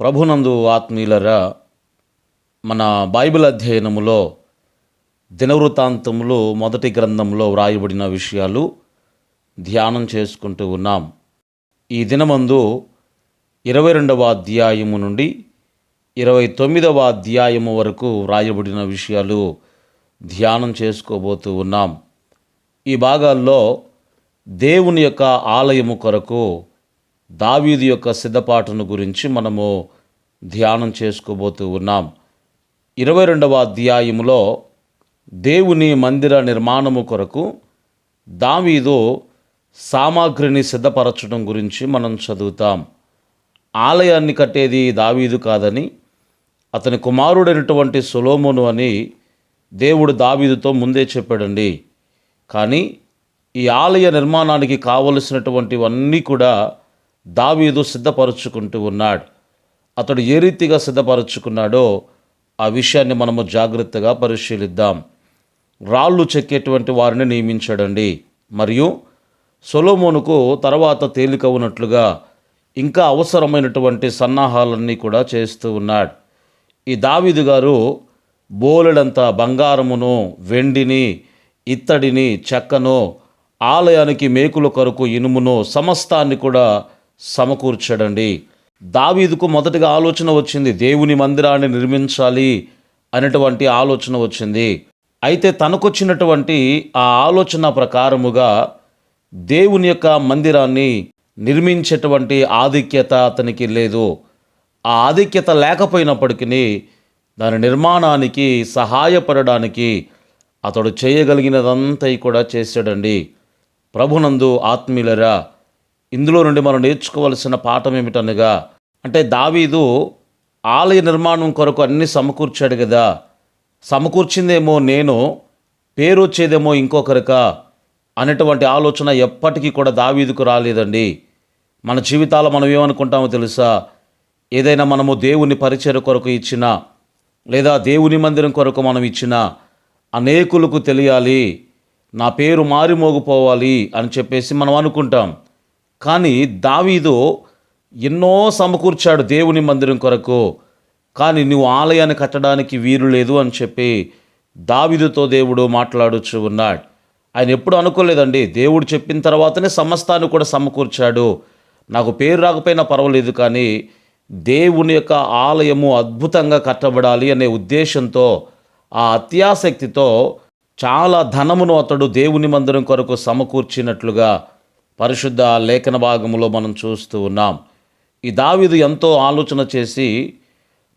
ప్రభునందు ఆత్మీయులరా మన బైబిల్ అధ్యయనములో దినవృత్తాంతములు మొదటి గ్రంథంలో వ్రాయబడిన విషయాలు ధ్యానం చేసుకుంటూ ఉన్నాం. ఈ దినమందు ఇరవై రెండవ అధ్యాయము నుండి ఇరవై తొమ్మిదవ అధ్యాయము వరకు వ్రాయబడిన విషయాలు ధ్యానం చేసుకోబోతూ ఉన్నాం. ఈ భాగాల్లో దేవుని యొక్క ఆలయము కొరకు దావీదు యొక్క సిద్ధపాటును గురించి మనము ధ్యానం చేసుకోబోతూ ఉన్నాం. ఇరవై రెండవ అధ్యాయములో దేవుని మందిర నిర్మాణము కొరకు దావీదు సామాగ్రిని సిద్ధపరచడం గురించి మనం చదువుతాం. ఆలయాన్ని కట్టేది దావీదు కాదని అతని కుమారుడైనటువంటి సొలోమోను అని దేవుడు దావీదుతో ముందే చెప్పాడండి. కానీ ఈ ఆలయ నిర్మాణానికి కావలసినటువంటివన్నీ కూడా దావీదు సిద్ధపరచుకుంటూ ఉన్నాడు. అతడు ఏ రీతిగా సిద్ధపరచుకున్నాడో ఆ విషయాన్ని మనము జాగ్రత్తగా పరిశీలిద్దాం. రాళ్ళు చెక్కేటువంటి వారిని నియమించడండి. మరియు సొలోమోనుకు తర్వాత తేలిక ఉన్నట్లుగా ఇంకా అవసరమైనటువంటి సన్నాహాలన్నీ కూడా చేస్తూ ఉన్నాడు. ఈ దావీదు గారు బోలెడంత బంగారమును వెండిని ఇత్తడిని చెక్కను ఆలయానికి మేకుల కొరకు ఇనుమును సమస్తాన్ని కూడా సమకూర్చాడండి. దావీదుకు మొదటిగా ఆలోచన వచ్చింది దేవుని మందిరాన్ని నిర్మించాలి అనేటువంటి ఆలోచన వచ్చింది. అయితే తనకొచ్చినటువంటి ఆ ఆలోచన ప్రకారముగా దేవుని యొక్క మందిరాన్ని నిర్మించేటువంటి ఆధిక్యత అతనికి లేదు. ఆ ఆధిక్యత లేకపోయినప్పటికీ దాని నిర్మాణానికి సహాయపడడానికి అతడు చేయగలిగినదంతా కూడా చేశాడండి. ప్రభునందు ఆత్మీయులరా ఇందులో నుండి మనం నేర్చుకోవలసిన పాఠం ఏమిటనగా అంటే దావీదు ఆలయ నిర్మాణం కొరకు అన్ని సమకూర్చాడు కదా. సమకూర్చిందేమో నేను పేరు వచ్చేదేమో ఇంకొకరిక అనేటువంటి ఆలోచన ఎప్పటికీ కూడా దావీదుకు రాలేదండి. మన జీవితాలు మనం ఏమనుకుంటామో తెలుసా? ఏదైనా మనము దేవుని పరిచయ కొరకు ఇచ్చినా లేదా దేవుని మందిరం కొరకు మనం ఇచ్చినా అనేకులకు తెలియాలి నా పేరు మారిమోగిపోవాలి అని చెప్పేసి మనం అనుకుంటాం. కానీ దావీదు ఎన్నో సమకూర్చాడు దేవుని మందిరం కొరకు. కానీ నువ్వు ఆలయాన్ని కట్టడానికి వీలు లేదు అని చెప్పి దావీదుతో దేవుడు మాట్లాడుచు ఉన్నాడు. ఆయన ఎప్పుడు అనుకోలేదండి. దేవుడు చెప్పిన తర్వాతనే సమస్తాన్ని కూడా సమకూర్చాడు. నాకు పేరు రాకపోయినా పర్వాలేదు కానీ దేవుని యొక్క ఆలయము అద్భుతంగా కట్టబడాలి అనే ఉద్దేశంతో ఆ అత్యాసక్తితో చాలా ధనమును అతడు దేవుని మందిరం కొరకు సమకూర్చినట్లుగా పరిశుద్ధ లేఖన భాగంలో మనం చూస్తూ ఉన్నాం. ఈ దావీదు ఎంతో ఆలోచన చేసి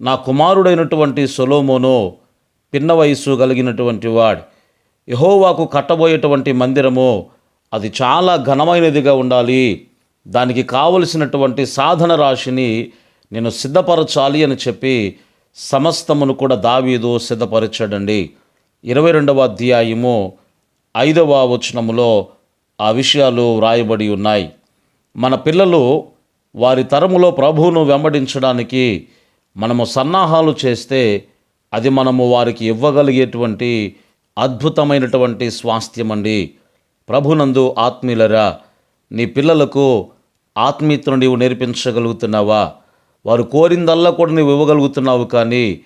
నా కుమారుడైనటువంటి సొలోమోను పిన్న వయస్సు కలిగినటువంటి వాడు యహోవాకు కట్టబోయేటువంటి మందిరము అది చాలా ఘనమైనదిగా ఉండాలి. దానికి కావలసినటువంటి సాధన రాశిని నేను సిద్ధపరచాలి అని చెప్పి సమస్తమును కూడా దావీదు సిద్ధపరచాడండి. ఇరవై రెండవ అధ్యాయము ఐదవ వచనములో ఆ విషయాలు వ్రాయబడి ఉన్నాయి. మన పిల్లలు వారి తరములో ప్రభువును వెంబడించడానికి మనము సన్నాహాలు చేస్తే అది మనము వారికి ఇవ్వగలిగేటువంటి అద్భుతమైనటువంటి స్వాస్థ్యం అండి ప్రభునందు ఆత్మీయులరా నీ పిల్లలకు ఆత్మీయతను నీవు నేర్పించగలుగుతున్నావా? వారు కోరిందల్లా కూడా నీవు ఇవ్వగలుగుతున్నావు కానీ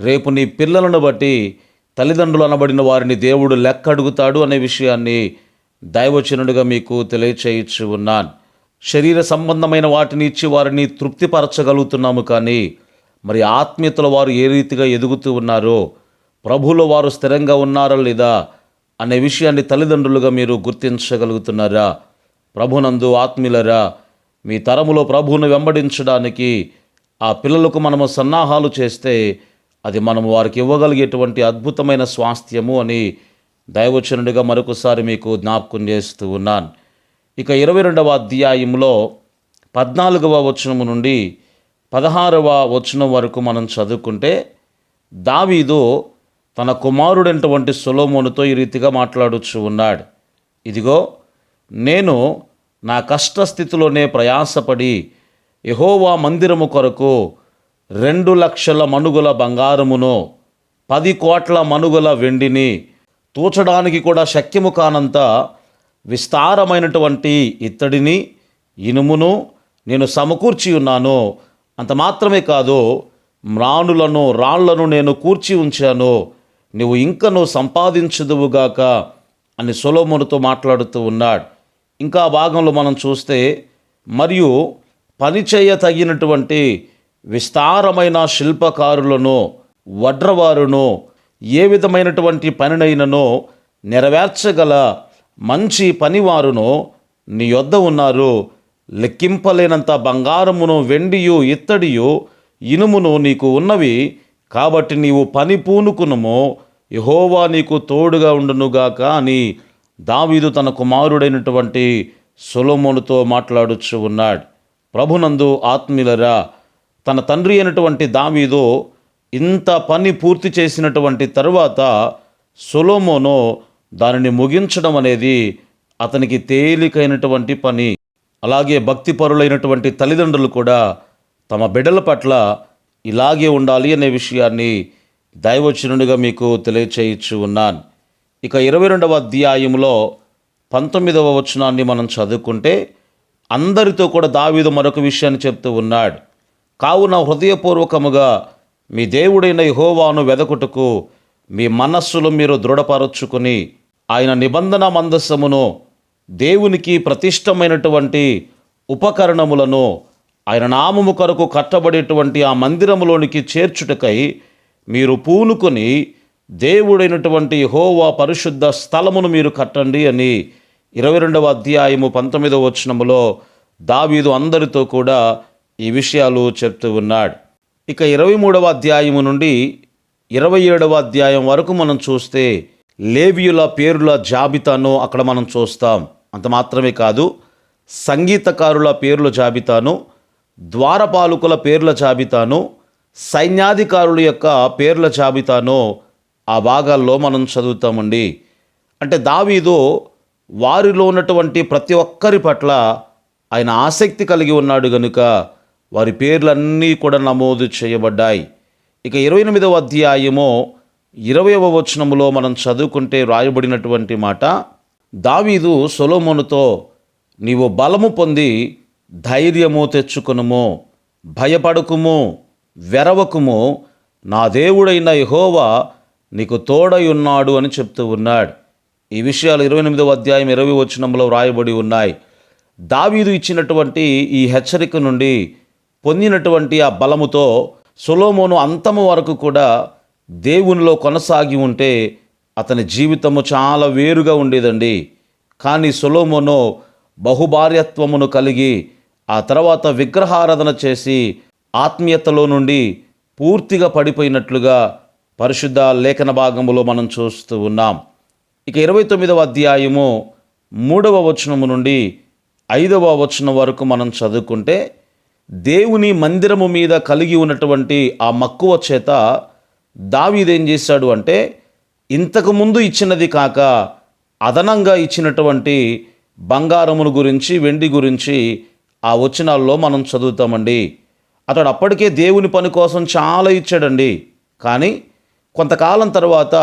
రేపు నీ పిల్లలను బట్టి తల్లిదండ్రులు అనబడిన వారిని దేవుడు లెక్క అడుగుతాడు అనే విషయాన్ని దైవచనుడిగా మీకు తెలియచేయచ్చు ఉన్నాను శరీర సంబంధమైన వాటిని ఇచ్చి వారిని తృప్తిపరచగలుగుతున్నాము కానీ మరి ఆత్మీయతలో వారు ఏ రీతిగా ఎదుగుతూ ఉన్నారో ప్రభులో వారు స్థిరంగా ఉన్నారా లేదా అనే విషయాన్ని తల్లిదండ్రులుగా మీరు గుర్తించగలుగుతున్నారా? ప్రభునందు ఆత్మీయులరా మీ తరములో ప్రభువును వెంబడించడానికి ఆ పిల్లలకు మనము సన్నాహాలు చేస్తే అది మనము వారికి ఇవ్వగలిగేటువంటి అద్భుతమైన స్వాస్థ్యము అని దైవచనుడిగా మరొకసారి మీకు జ్ఞాపకం చేస్తూ ఉన్నాను. ఇక ఇరవై రెండవ అధ్యాయంలో పద్నాలుగవ వచనము నుండి పదహారవ వచనం వరకు మనం చదువుకుంటే దావీదు తన కుమారుడైనటువంటి సొలోమోనుతో ఈ రీతిగా మాట్లాడుచు ఉన్నాడు. ఇదిగో నేను నా కష్టస్థితిలోనే ప్రయాసపడి యహోవా మందిరము కొరకు రెండు లక్షల మనుగుల బంగారమును పది కోట్ల మనుగుల వెండిని తూచడానికి కూడా శక్యము కానంత విస్తారమైనటువంటి ఇత్తడిని ఇనుమును నేను సమకూర్చి ఉన్నాను. అంత మాత్రమే కాదు మ్రాణులను రాళ్ళను నేను కూర్చి ఉంచాను. నువ్వు ఇంకను సంపాదించదువుగాక అని సొలోమోనుతో మాట్లాడుతూ ఉన్నాడు. ఇంకా భాగంలో మనం చూస్తే మరియు పనిచేయ తగినటువంటి విస్తారమైన శిల్పకారులను వడ్రవారును ఏ విధమైనటువంటి పనినైనను నెరవేర్చగల మంచి పనివారును నీ యొద్ద ఉన్నారు. లెక్కింపలేనంత బంగారమును వెండియు ఇత్తడియు ఇనుమును నీకు ఉన్నవి. కాబట్టి నీవు పని పూనుకునుము. యహోవా నీకు తోడుగా ఉండునుగాక అని దావీదు తన కుమారుడైనటువంటి సొలోమోనుతో మాట్లాడుచు ఉన్నాడు. ప్రభునందు ఆత్మీయులరా తన తండ్రి అయినటువంటి దావీదు ఇంత పని పూర్తి చేసినటువంటి తరువాత సొలోమోనో దానిని ముగించడం అనేది అతనికి తేలికైనటువంటి పని. అలాగే భక్తిపరులైనటువంటి తల్లిదండ్రులు కూడా తమ బిడ్డల పట్ల ఇలాగే ఉండాలి అనే విషయాన్ని దైవచనుడిగా మీకు తెలియచేయచ్చు ఉన్నాను. ఇక ఇరవై రెండవ అధ్యాయంలో పంతొమ్మిదవ వచనాన్ని మనం చదువుకుంటే అందరితో కూడా దావీదు మరొక విషయాన్ని చెప్తూ ఉన్నాడు. కావున హృదయపూర్వకముగా మీ దేవుడైన యహోవాను వెదకుటకు మీ మనస్సులు మీరు దృఢపరచుకుని ఆయన నిబంధన మందస్సమును దేవునికి ప్రతిష్టమైనటువంటి ఉపకరణములను ఆయన నామము కొరకు కట్టబడేటువంటి ఆ మందిరములోనికి చేర్చుటకై మీరు పూనుకొని దేవుడైనటువంటి హోవా పరిశుద్ధ స్థలమును మీరు కట్టండి అని ఇరవై రెండవ అధ్యాయము పంతొమ్మిదవ వచనములో దావీదు అందరితో కూడా ఈ విషయాలు చెప్తూ ఉన్నాడు. ఇక ఇరవై మూడవ అధ్యాయము నుండి ఇరవై ఏడవ అధ్యాయం వరకు మనం చూస్తే లేవియుల పేరుల జాబితాను అక్కడ మనం చూస్తాం. అంత మాత్రమే కాదు సంగీతకారుల పేర్ల జాబితాను ద్వారపాలకుల పేర్ల జాబితాను సైన్యాధికారుల యొక్క పేర్ల జాబితాను ఆ భాగాల్లో మనం చదువుతామండి. అంటే దావీదు వారిలో ఉన్నటువంటి ప్రతి ఒక్కరి పట్ల ఆయన ఆసక్తి కలిగి ఉన్నాడు గనుక వారి పేర్లన్నీ కూడా నమోదు చేయబడ్డాయి. ఇక ఇరవై ఎనిమిదవ అధ్యాయము ఇరవయవ వచనములో మనం చదువుకుంటే రాయబడినటువంటి మాట దావీదు సొలోమోనుతో నీవు బలము పొంది ధైర్యము తెచ్చుకునుము భయపడకుము వెరవకుము నా దేవుడైన యహోవా నీకు తోడై ఉన్నాడు అని చెప్తూ ఉన్నాడు. ఈ విషయాలు ఇరవై ఎనిమిదవ అధ్యాయం ఇరవై వచనంలో వ్రాయబడి ఉన్నాయి. దావీదు ఇచ్చినటువంటి ఈ హెచ్చరిక నుండి పొందినటువంటి ఆ బలముతో సొలోమోను అంతము వరకు కూడా దేవునిలో కొనసాగి ఉంటే అతని జీవితము చాలా వేరుగా ఉండేదండి. కానీ సొలోమోను బహుభార్యత్వమును కలిగి ఆ తర్వాత విగ్రహారాధన చేసి ఆత్మీయతలో నుండి పూర్తిగా పడిపోయినట్లుగా పరిశుద్ధ లేఖన భాగములో మనం చూస్తూ ఉన్నాం. ఇక ఇరవై తొమ్మిదవ అధ్యాయము మూడవ వచనము నుండి ఐదవ వచనం వరకు మనం చదువుకుంటే దేవుని మందిరము మీద కలిగి ఉన్నటువంటి ఆ మక్కువ చేత దావీదేం చేశాడు అంటే ఇంతకు ముందు ఇచ్చినది కాక అదనంగా ఇచ్చినటువంటి బంగారమును గురించి వెండి గురించి ఆ వచనాల్లో మనం చదువుతామండి. అతడు అప్పటికే దేవుని పని కోసం చాలా ఇచ్చాడండి. కానీ కొంతకాలం తర్వాత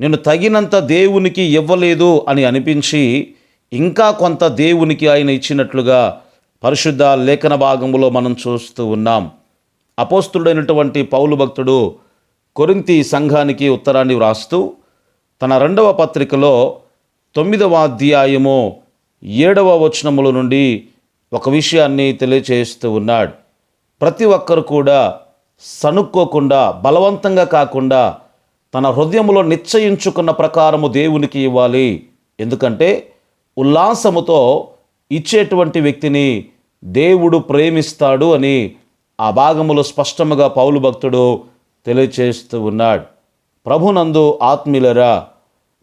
నేను తగినంత దేవునికి ఇవ్వలేదు అని అనిపించి ఇంకా కొంత దేవునికి ఆయన ఇచ్చినట్లుగా పరిశుద్ధ లేఖన భాగంలో మనం చూస్తూ ఉన్నాం. అపోస్తుడైనటువంటి పౌలు భక్తుడు కొరింతి సంఘానికి ఉత్తరాన్ని వ్రాస్తూ తన రెండవ పత్రికలో తొమ్మిదవ అధ్యాయము ఏడవ వచనముల నుండి ఒక విషయాన్ని తెలియచేస్తూ ఉన్నాడు. ప్రతి ఒక్కరు కూడా సనుక్కోకుండా బలవంతంగా కాకుండా తన హృదయంలో నిశ్చయించుకున్న ప్రకారము దేవునికి ఇవ్వాలి. ఎందుకంటే ఉల్లాసముతో ఇచ్చేటువంటి వ్యక్తిని దేవుడు ప్రేమిస్తాడు అని ఆ భాగములో స్పష్టముగా పౌలు భక్తుడు తెలియచేస్తూ ఉన్నాడు. ప్రభునందు ఆత్మీయులరా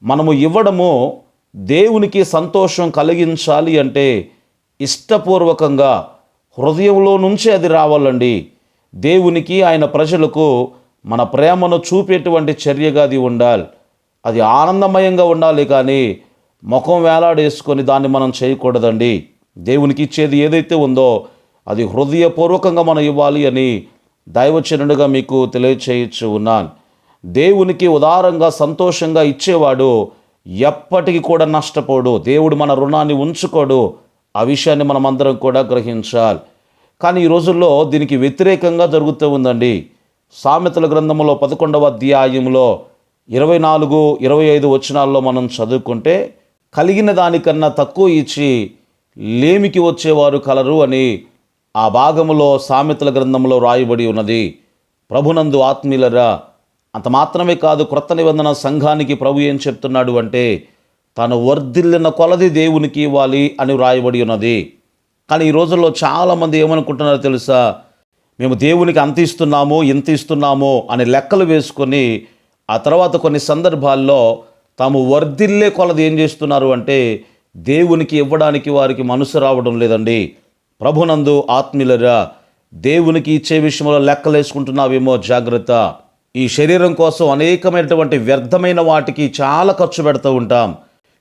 మనము ఇవ్వడము దేవునికి సంతోషం కలిగించాలి అంటే ఇష్టపూర్వకంగా హృదయంలో నుంచి అది రావాలండి. దేవునికి ఆయన ప్రజలకు మన ప్రేమను చూపేటువంటి చర్యగా అది ఉండాలి. అది ఆనందమయంగా ఉండాలి కానీ ముఖం వేలాడేసుకొని దాన్ని మనం చేయకూడదండి. దేవునికి ఇచ్చేది ఏదైతే ఉందో అది హృదయపూర్వకంగా మనం ఇవ్వాలి అని దైవచనుడుగా మీకు తెలియచేయచ్చు ఉన్నాను. దేవునికి ఉదారంగా సంతోషంగా ఇచ్చేవాడు ఎప్పటికీ కూడా నష్టపోడు. దేవుడు మన రుణాన్ని ఉంచుకోడు. ఆ విషయాన్ని మనమందరం కూడా గ్రహించాలి. కానీ ఈ రోజుల్లో దీనికి వ్యతిరేకంగా జరుగుతూ ఉందండి. సామెతల గ్రంథంలో పదకొండవ అధ్యాయంలో ఇరవై నాలుగు ఇరవై ఐదు వచనాల్లో మనం చదువుకుంటే కలిగిన దానికన్నా తక్కువ ఇచ్చి లేమికి వచ్చేవారు కలరు అని ఆ భాగములో సామెతల గ్రంథంలో రాయబడి ఉన్నది. ప్రభునందు ఆత్మీయులరా అంత మాత్రమే కాదు క్రొత్త నిబంధన సంఘానికి ప్రభు ఏం చెప్తున్నాడు అంటే తను వర్ధిల్లిన కొలది దేవునికి ఇవ్వాలి అని వ్రాయబడి ఉన్నది. కానీ ఈ రోజుల్లో చాలామంది ఏమనుకుంటున్నారో తెలుసా? మేము దేవునికి అంత ఇస్తున్నాము ఇంత ఇస్తున్నాము అని లెక్కలు వేసుకొని ఆ తర్వాత కొన్ని సందర్భాల్లో తాము వర్ధిల్లే కొలది ఏం చేస్తున్నారు అంటే దేవునికి ఇవ్వడానికి వారికి మనసు రావడం లేదండి. ప్రభునందు ఆత్మీయులరా దేవునికి ఇచ్చే విషయంలో లెక్కలేసుకుంటున్నావేమో జాగ్రత్త. ఈ శరీరం కోసం అనేకమైనటువంటి వ్యర్థమైన వాటికి చాలా ఖర్చు పెడుతూ ఉంటాం.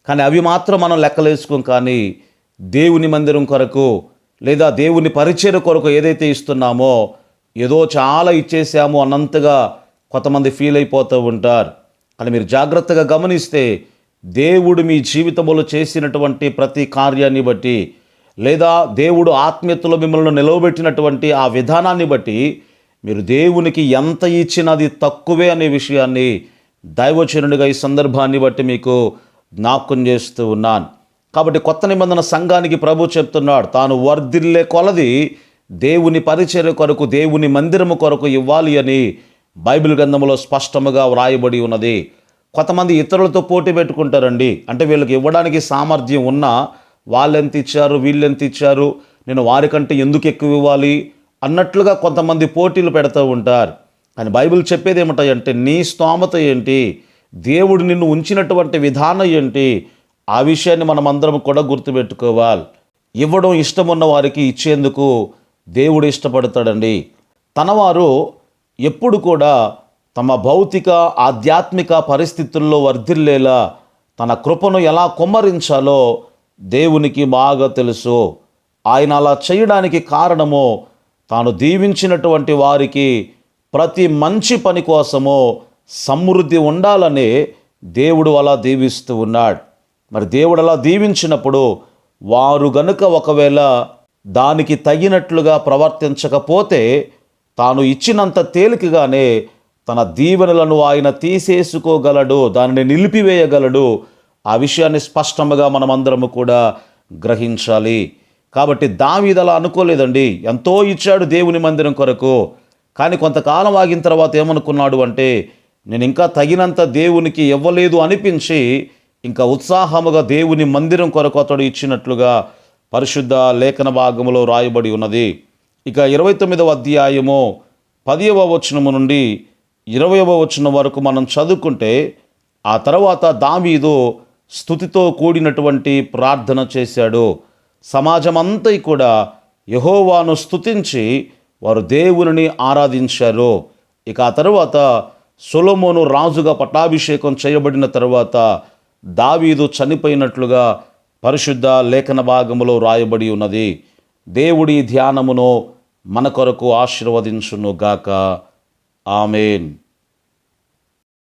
కానీ అవి మాత్రం మనం లెక్కలేసుకోం కానీ దేవుని మందిరం కొరకు లేదా దేవుని పరిచయం కొరకు ఏదైతే ఇస్తున్నామో ఏదో చాలా ఇచ్చేసాము అన్నంతగా కొంతమంది ఫీల్ అయిపోతూ ఉంటారు. కానీ మీరు జాగ్రత్తగా గమనిస్తే దేవుడు మీ జీవితంలో చేసినటువంటి ప్రతి కార్యాన్ని బట్టి లేదా దేవుడు ఆత్మీయతలో మిమ్మల్ని నిలవబెట్టినటువంటి ఆ విధానాన్ని బట్టి మీరు దేవునికి ఎంత ఇచ్చినది తక్కువే అనే విషయాన్ని దైవచనుడిగా ఈ సందర్భాన్ని బట్టి మీకు జ్ఞాపకం చేస్తూ ఉన్నాను. కాబట్టి కొత్త నిబంధన సంఘానికి ప్రభు చెప్తున్నాడు తాను వర్ధిల్లే కొలది దేవుని పరిచర్య కొరకు దేవుని మందిరము కొరకు ఇవ్వాలి అని బైబిల్ గ్రంథంలో స్పష్టముగా వ్రాయబడి ఉన్నది. కొంతమంది ఇతరులతో పోటీ పెట్టుకుంటారండి. అంటే వీళ్ళకి ఇవ్వడానికి సామర్థ్యం ఉన్నా వాళ్ళెంత ఇచ్చారు వీళ్ళెంత ఇచ్చారు నేను వారికంటే ఎందుకు ఎక్కువ ఇవ్వాలి అన్నట్లుగా కొంతమంది పోటీలు పెడుతూ ఉంటారు. కానీ బైబిల్ చెప్పేది ఏమిటంటే నీ స్తోమత ఏంటి? దేవుడు నిన్ను ఉంచినటువంటి విధానం ఏంటి? ఆ విషయాన్ని మనమందరం కూడా గుర్తుపెట్టుకోవాలి. ఇవ్వడం ఇష్టం ఉన్న వారికి ఇచ్చేందుకు దేవుడు ఇష్టపడతాడండి. తనవారు ఎప్పుడు కూడా తమ భౌతిక ఆధ్యాత్మిక పరిస్థితుల్లో వర్ధిల్లేలా తన కృపను ఎలా కుమ్మరించాలో దేవునికి బాగా తెలుసు. ఆయన అలా చేయడానికి కారణము తాను దీవించినటువంటి వారికి ప్రతి మంచి పని కోసము సమృద్ధి ఉండాలని దేవుడు అలా దీవిస్తూ ఉన్నాడు. మరి దేవుడు అలా దీవించినప్పుడు వారు గనుక ఒకవేళ దానికి తగినట్లుగా ప్రవర్తించకపోతే తాను ఇచ్చినంత తేలికగానే తన దీవెనలను ఆయన తీసేసుకోగలడు దానిని నిలిపివేయగలడు. ఆ విషయాన్ని స్పష్టంగా మనమందరము కూడా గ్రహించాలి. కాబట్టి దావీదు అలా అనుకోలేదండి. ఎంతో ఇచ్చాడు దేవుని మందిరం కొరకు. కానీ కొంతకాలం ఆగిన తర్వాత ఏమనుకున్నాడు అంటే నేను ఇంకా తగినంత దేవునికి ఇవ్వలేదు అనిపించి ఇంకా ఉత్సాహముగా దేవుని మందిరం కొరకు అతడు ఇచ్చినట్లుగా పరిశుద్ధ లేఖన భాగంలో రాయబడి ఉన్నది. ఇక ఇరవై తొమ్మిదవ అధ్యాయము పదియవ వచనము నుండి ఇరవయవ వచనం వరకు మనం చదువుకుంటే ఆ తర్వాత దావీదు స్థుతితో కూడినటువంటి ప్రార్థన చేశాడు. సమాజమంతా కూడా యహోవాను స్థుతించి వారు దేవుని ఆరాధించారు. ఇక ఆ తర్వాత సొలొమోను రాజుగా పట్టాభిషేకం చేయబడిన తర్వాత దావీదు చనిపోయినట్లుగా పరిశుద్ధ లేఖన భాగములో రాయబడి ఉన్నది. దేవుడి ధ్యానమును మన కొరకు ఆశీర్వదించునుగాక. ఆమెన్.